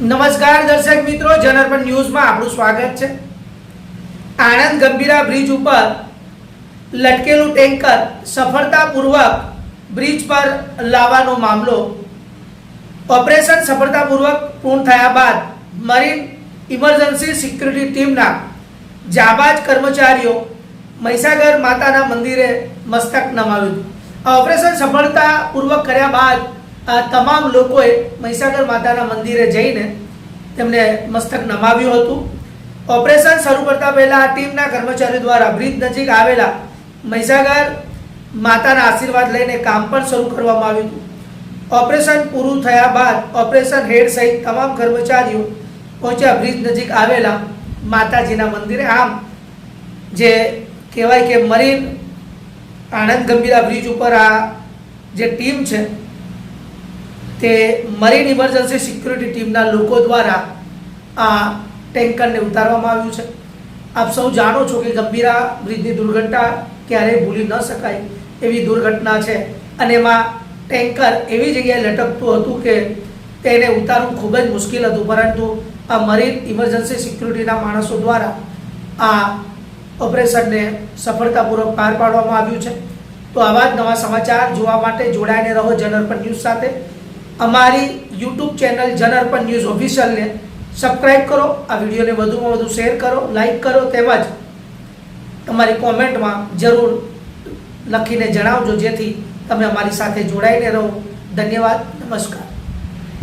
નમસ્કાર દર્શક મિત્રો જનરપણ ન્યૂઝમાં આપણું સ્વાગત છે. આણંદ ગંભીરા બ્રિજ ઉપર લટકેલું ટેન્કર સફળતાપૂર્વક બ્રિજ પર લાવવાનો મામલો. ઓપરેશન સફળતાપૂર્વક પૂર્ણ થયા બાદ મરીન ઇમરજન્સી સિક્યુરિટી ટીમના જાબાજ કર્મચારીઓ મહીસાગર માતાના મંદિરે મસ્તક નમાવ્યું ઓપરેશન સફળતાપૂર્વક કર્યા બાદ આ તમામ લોકોએ મહીસાગર માતાના મંદિરે જઈને તેમને મસ્તક નમાવ્યું હતું. ઓપરેશન શરૂ કરતા પહેલાં આ ટીમના કર્મચારીઓ દ્વારા બ્રિજ નજીક આવેલા મહીસાગર માતાના આશીર્વાદ લઈને કામ પણ શરૂ કરવામાં આવ્યું હતું. ઓપરેશન પૂરું થયા બાદ ઓપરેશન હેડ સહિત તમામ કર્મચારીઓ પહોંચ્યા બ્રિજ નજીક આવેલા માતાજીના મંદિરે. આમ, જે કહેવાય કે મરીન આણંદ ગંભીરા બ્રિજ ઉપર આ જે ટીમ છે તે મરીન ઇમરજન્સી સિક્યુરિટી ટીમના લોકો દ્વારા આ ટેન્કરને ઉતારવામાં આવ્યું છે. આપ સૌ જાણો છો કે ગંભીરા બ્રિજની દુર્ઘટના ક્યારેય ભૂલી ન શકાય એવી દુર્ઘટના છે. અને એમાં ટેન્કર એવી જગ્યાએ લટકતું હતું કે તેને ઉતારવું ખૂબ જ મુશ્કેલ હતું. પરંતુ આ મરીન ઇમરજન્સી સિક્યુરિટીના માણસો દ્વારા આ ઓપરેશનને સફળતાપૂર્વક પાર પાડવામાં આવ્યું છે. તો આવા જ નવા સમાચાર જોવા માટે જોડાઈને રહો જનરપન ન્યૂઝ સાથે. અમારી યુટ્યુબ ચેનલ જનઅર્પણ ન્યૂઝ ઓફિશિયલને સબસ્ક્રાઇબ કરો. આ વિડીયોને વધુમાં વધુ શેર કરો લાઈક કરો તેમજ તમારી કોમેન્ટમાં જરૂર લખીને જણાવજો જેથી તમે અમારી સાથે જોડાઈને રહો. ધન્યવાદ, નમસ્કાર.